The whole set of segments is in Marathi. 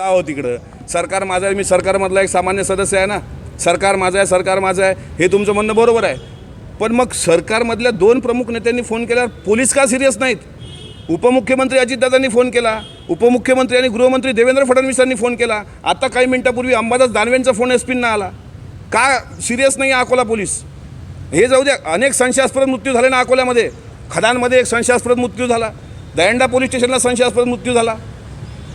आहो तिकडं सरकार माझं आहे मी सरकारमधला एक सामान्य सदस्य आहे ना. सरकार माझं आहे सरकार माझं आहे हे तुमचं म्हणणं बरोबर आहे. पण मग सरकारमधल्या दोन प्रमुख नेत्यांनी फोन केल्यावर पोलीस का सिरियस नाहीत? उपमुख्यमंत्री अजितदादांनी फोन केला. उपमुख्यमंत्री आणि गृहमंत्री देवेंद्र फडणवीसांनी फोन केला. आता काही मिनिटापूर्वी अंबादास दानवेंचा फोन एसपींना आला. का सिरियस नाही आहे अकोला पोलीस? हे जाऊ द्या अनेक संशयास्पद मृत्यू झाले ना अकोल्यामध्ये. खदानमध्ये एक संशयास्पद मृत्यू झाला. दयंडा पोलीस स्टेशनला संशयास्पद मृत्यू झाला.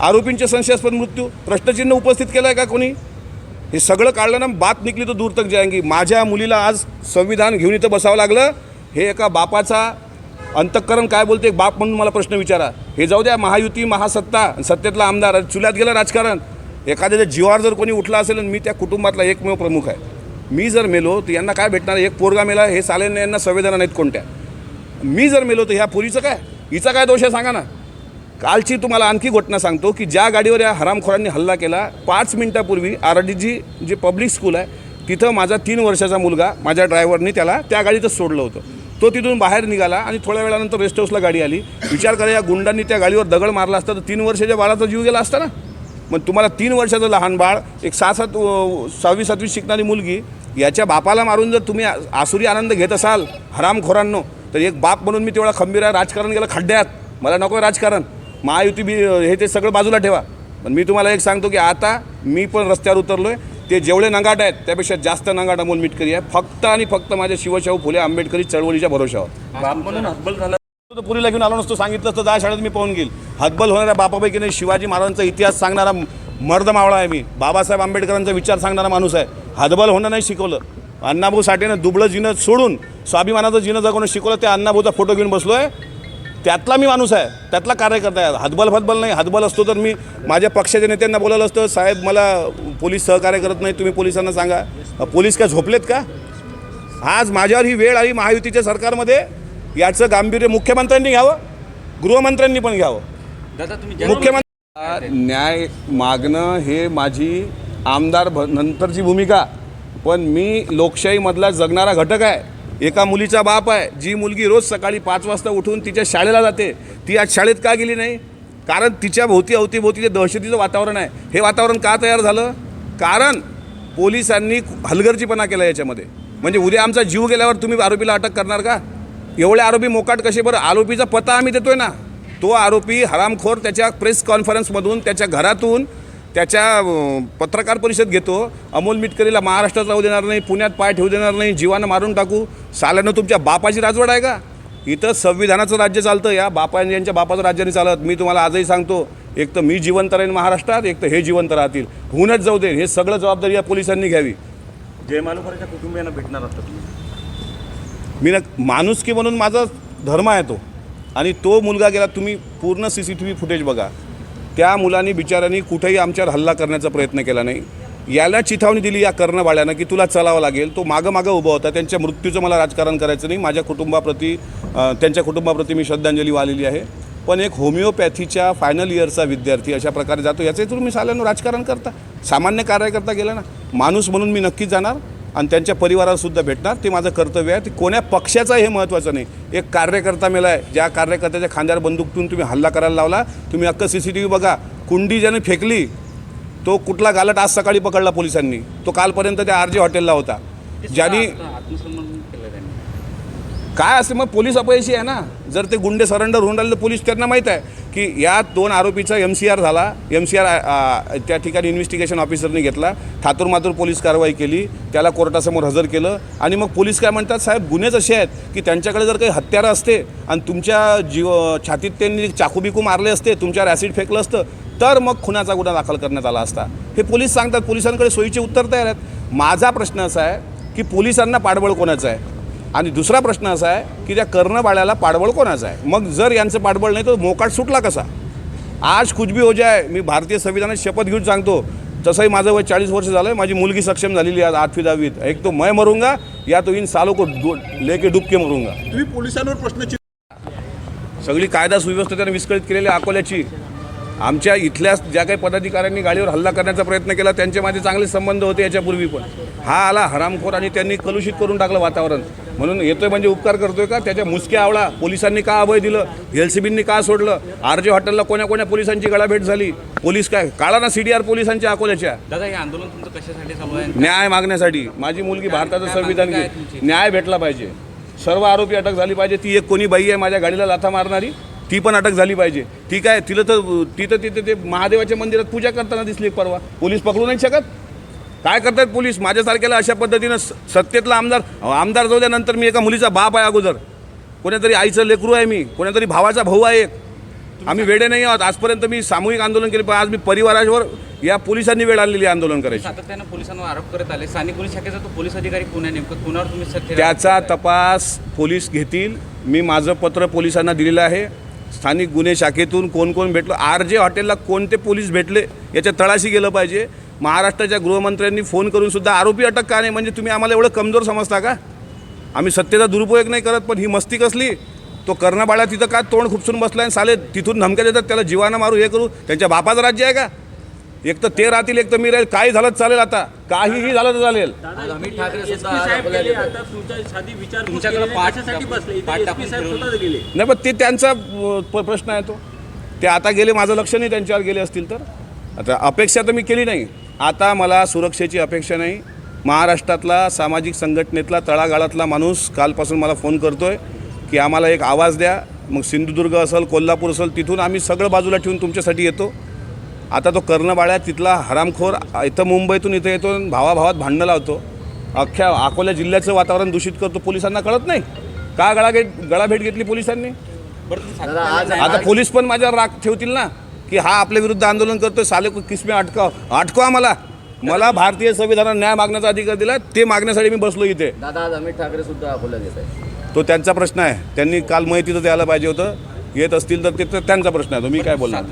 आरोपींचे संशयास्पद मृत्यू प्रश्नचिन्ह उपस्थित केलं आहे का कोणी? हे सगळं काढलं ना बात निघली तर दूर तक जायंगी. माझ्या मुलीला आज संविधान घेऊन इथं बसावं लागलं. हे एका बापाचा अंतःकरण काय बोलते बाप म्हणून मला प्रश्न विचारा. हे जाऊ द्या महायुती महासत्ता सत्तेतला आमदार चुल्यात गेलं राजकारण. एखाद्याच्या जीवावर जर कोणी उठला असेल आणि मी त्या कुटुंबातला एकमेव प्रमुख आहे. मी जर मेलो तर यांना काय भेटणार? एक पोरगा मेला हे सालेन यांना संवेदना नाहीत कोणत्या. मी जर मेलो तर ह्या पुरीचं काय? हिचा काय दोष आहे सांगा ना. कालची तुम्हाला आणखी घटना सांगतो की ज्या गाडीवर या हरामखोरांनी हल्ला केला पाच मिनिटापूर्वी आर डी जी जे पब्लिक स्कूल आहे तिथं माझा तीन वर्षाचा मुलगा माझ्या ड्रायव्हरनी त्याला त्या गाडीतच सोडलं होतं. तो तिथून बाहेर निघाला आणि थोड्या वेळानंतर रेस्ट हाऊसला गाडी आली. विचार करा या गुंडांनी त्या गाडीवर दगड मारला असता तर तीन वर्षाच्या बाळाचा जीव गेला असता ना? मग तुम्हाला तीन वर्षाचं लहान बाळ एक सहा सात सहावी सातवी शिकणारी मुलगी याच्या बापाला मारून जर तुम्ही आसुरी आनंद घेत असाल हरामखोरांनो तर एक बाप म्हणून मी तेवढा खंबीर आहे राजकारण गेलं खड्ड्यात. मला नको आहे राजकारण. महायुती बी हे ते सगळं बाजूला ठेवा. पण मी तुम्हाला एक सांगतो की आता मी पण रस्त्यावर उतरलो आहे ते जेवढे नंगाट आहेत त्यापेक्षा जास्त नंगाट अमोल मिटकरी आहे. फक्त आणि फक्त माझ्या शिवशाहू फुले आंबेडकरी चळवळीच्या भरोशावर. तो पुरीला घेऊन आलो नसतो सांगितलं असतं दहा शाळेत मी पाहून घेईल. हतबल होणाऱ्या बापापैकी नाही शिवाजी महाराजांचा इतिहास सांगणारा मर्द मावळा आहे मी. बाबासाहेब आंबेडकरांचा विचार सांगणारा माणूस आहे. हतबल होणं नाही शिकवलं. अण्णाभाऊ साठेनं दुबळं जिनं सोडून स्वाभिमानाचं जिनं जगवणं शिकवलं त्या अण्णाभाऊचा फोटो घेऊन बसलो आहे त्यातला मी माणूस आहे. त्यातला कार्यकर्ता आहे. हतबल फतबल नाही. हतबल असतो तर मी माझ्या पक्षाच्या नेत्यांना बोलायला असतं. साहेब मला पोलीस सहकार्य करत नाही तुम्ही पोलिसांना सांगा. पोलीस काय झोपलेत का? आज माझ्यावर ही वेळ आली महायुतीच्या सरकारमध्ये. याचं गांभीर्य मुख्यमंत्र्यांनी घ्यावं. गृहमंत्र्यांनी पण घ्यावं. दादा तुम्ही मुख्यमंत्री न्याय मागणं हे माझी आमदार भ नंतरची भूमिका. पण मी लोकशाहीमधला जगणारा घटक आहे. एका मुलीचा बाप आहे जी मुलगी रोज सकाळी पाच वाजता उठून तिच्या शाळेला जाते ती आज शाळेत का गेली नाही? कारण तिच्या भोवती अवतीभोवती जे दहशतीचं वातावरण आहे हे वातावरण का तयार झालं? कारण पोलिसांनी हलगर्जीपणा केला याच्यामध्ये. म्हणजे उद्या आमचा जीव गेल्यावर तुम्ही आरोपीला अटक करणार का? एवढे आरोपी मोकाट कसे बरं? आरोपीचा पत्ता आम्ही देतोय ना. तो आरोपी हरामखोर त्याच्या प्रेस कॉन्फरन्समधून त्याच्या घरातून त्याच्या पत्रकार परिषद घेतो. अमोल मिटकरीला महाराष्ट्रात राहू देणार नाही पुण्यात पाय ठेवू देणार नाही जीवानं मारून टाकू. साल्यानं तुमच्या बापाची राजवड आहे का? इथं संविधानाचं राज्य चालतं या. बापा यांच्या बापाचं राज्य नाही चालत. मी तुम्हाला आजही सांगतो एक तर मी जिवंत राहीन महाराष्ट्रात एक तर हे जिवंत राहतील. होऊनच जाऊ दे. हे सगळं जबाबदारी या पोलिसांनी घ्यावी. जय मालुकराच्या कुटुंबियांना भेटणार असतात तुम्ही. मी ना माणुसकी म्हणून माझा धर्म आहे तो. आणि तो मुलगा गेला तुम्ही पूर्ण C C T V footage बघा. त्या मुलांनी बिचाऱ्यांनी कुठेही आमच्यावर हल्ला करण्याचा प्रयत्न केला नाही. याला चिथावणी दिली या कर्णबाळ्यानं की तुला चलावं लागेल. तो मागं मागं उभा होता. त्यांच्या मृत्यूचं मला राजकारण करायचं नाही. माझ्या कुटुंबाप्रती त्यांच्या कुटुंबाप्रती मी श्रद्धांजली वाहिलेली आहे. पण एक होमिओपॅथीच्या फायनल इयरचा विद्यार्थी अशा प्रकारे जातो. याचे तुम्ही साल्यानं राजकारण करता. सामान्य कार्यकर्ता गेला ना. माणूस म्हणून मी नक्कीच जाणार. आणि त्यांच्या परिवारालासुद्धा भेटणार. ते माझं कर्तव्य आहे. ते कोण्या पक्षाचं हे महत्त्वाचं नाही. एक कार्यकर्ता मेला आहे. ज्या कार्यकर्त्याच्या खांद्यावर बंदुकतून तुम्ही हल्ला करायला लावला तुम्ही अक्क सी सी टी व्ही बघा. कुंडी ज्याने फेकली तो कुठला गालट आज सकाळी पकडला पोलिसांनी. तो कालपर्यंत त्या आर जे हॉटेलला होता. ज्यांनी काय असते मग पोलीस अपयशी आहे ना? जर ते गुंडे सरेंडर होऊन राहिले तर पोलीस त्यांना माहीत आहे की या दोन आरोपीचा एम सी आर झाला. एम सी आर त्या ठिकाणी इन्व्हेस्टिगेशन ऑफिसरने घेतला. ठातूर मातूर पोलीस कारवाई केली. त्याला कोर्टासमोर हजर केलं. आणि मग पोलीस काय म्हणतात साहेब गुन्हेच असे आहेत की त्यांच्याकडे जर काही हत्यारं असते आणि तुमच्या जीव छातीत त्यांनी चाकूबिकू मारले असते तुमच्यावर ॲसिड फेकलं असतं तर मग खुनाचा गुन्हा दाखल करण्यात आला असता. हे पोलीस सांगतात. पोलिसांकडे सोयीचे उत्तर तयार आहेत. माझा प्रश्न असा आहे की पोलिसांना पाठबळ कोणाचं आहे? आणि दुसरा प्रश्न असा आहे की त्या कर्णबाळ्याला पाठबळ कोणाचं आहे? मग जर यांचं पाठबळ नाही तर मोकाट सुटला कसा? आज कुछ भी हो जाय मी भारतीय संविधानात शपथ घेऊन सांगतो तसंही माझं वय चाळीस वर्ष झालं आहे माझी मुलगी सक्षम झालेली आहे आज आठवी दहावीत. एक तो मैं मरूंगा या तो इन सालों को लेके डुबके मरूंगा. तुम्ही पोलिसांवर प्रश्न सगळी कायदा सुव्यवस्था त्यानं विस्कळीत केलेली अकोल्याची. आमच्या इथल्या ज्या काही पदाधिकाऱ्यांनी गाडीवर हल्ला करण्याचा प्रयत्न केला त्यांचे माझे चांगले संबंध होते याच्यापूर्वी पण. हा आला हरामखोर आणि त्यांनी कलुषित करून टाकलं वातावरण. म्हणून येतोय म्हणजे उपकार करतोय का? त्याच्या मुसक्या आवळा पोलिसांनी का अभय दिलं? एल सी बींनी का सोडलं? आर जे हॉटेलला कोण्या कोण्या पोलिसांची गळाभेट झाली? पोलीस काय? काळा ना सी डी आर पोलिसांच्या अकोल्याच्या. दादा हे आंदोलन तुमचं कशासाठी चालू आहे? न्याय मागण्यासाठी. माझी मुलगी भारताचं संविधान? न्याय भेटला पाहिजे. सर्व आरोपी अटक झाली पाहिजे. ती एक कोणी बाई आहे माझ्या गाडीला लाथा मारणारी. ती पण अटक झाली पाहिजे. ठीक आहे तिला तर तिथं तिथे ते महादेवाच्या मंदिरात पूजा करताना दिसली परवा. पोलीस पकडू नाही शकत? काय करतात पोलीस? माझ्यासारख्याला अशा पद्धतीनं सत्तेतला आमदार आमदार जाऊ मी एका मुलीचा बाप आहे अगोदर. कोणातरी आईचं लेकरू आहे मी कोणातरी भावाचा भाऊ आहे. आम्ही वेडे नाही आहोत. आजपर्यंत मी सामूहिक आंदोलन केले पण आज मी परिवारावर या पोलिसांनी वेळ आणलेली आहे आंदोलन करायची. सातत्यानं पोलिसांवर आरोप करत आले. स्थानिक पोलीस शाखेचा तो पोलीस अधिकारी कोण आहे? नेमकं कोणावर तुम्ही सत्य त्याचा तपास पोलीस घेतील. मी माझं पत्र पोलिसांना दिलेलं आहे. स्थानिक गुन्हे शाखेतून कोण कोण भेटलं? आर जे हॉटेलला कोणते पोलीस भेटले? याच्या तळाशी गेलं पाहिजे. महाराष्ट्राच्या गृहमंत्र्यांनी फोन करून सुद्धा आरोपी अटक का नाही? म्हणजे तुम्ही आम्हाला एवढं कमजोर समजता का? आम्ही सत्तेचा दुरुपयोग नाही करत पण ही मस्ती कसली? तो कर्णबाळा तिथं का तोंड खुपसून बसला आणि साले तिथून धमक्या देतात? त्याला जीवानं मारू हे करू? त्यांच्या बापाचं राज्य आहे का? एक तर ते राहतील एक तर मी राहील. काही झालं चालेल आता. काहीही झालं तर चालेल. आज अमित ठाकरे सुद्धा आज आपल्याला येतात. तुमच्याकडे पाठ टाकून- पाठ टाकून फिरवलं. नाही पण ते त्यांचा अ, प- प्रश्न आहे तो. ते आता गेले माझं लक्ष नाही त्यांच्यावर गेले असतील तर. आता अपेक्षा तर मी केली नाही. आता मला सुरक्षेची अपेक्षा नाही. महाराष्ट्रातला सामाजिक संघटनेतला तळागाळातला माणूस कालपासून मला फोन करतोय की आम्हाला एक आवाज द्या. मग सिंधुदुर्ग असेल कोल्हापूर असेल तिथून आम्ही सगळं बाजूला ठेवून तुमच्यासाठी येतो. आता तो कर्णबाळ्या तिथला हरामखोर इथं मुंबईतून इथं येतो आणि भावाभावात भांडणं लावतो. अख्ख्या अकोला जिल्ह्याचं वातावरण दूषित करतो पोलिसांना कळत नाही? का गळाभेट गळाभेट घेतली पोलिसांनी? आता पोलीस पण माझ्यावर राग ठेवतील ना की हा आपल्या विरुद्ध आंदोलन करतोय साले किसमे अटकाव अटकवा मला. मला भारतीय संविधानात न्याय मागण्याचा अधिकार दिला ते मागण्यासाठी मी बसलो इथे. दादा आज अमित ठाकरे सुद्धा अकोल्यात येत आहे तो त्यांचा प्रश्न आहे. त्यांनी काल माहिती तर द्यायला पाहिजे होतं. येत असतील तर ते तर त्यांचा प्रश्न आहे. तो मी काय बोलणार?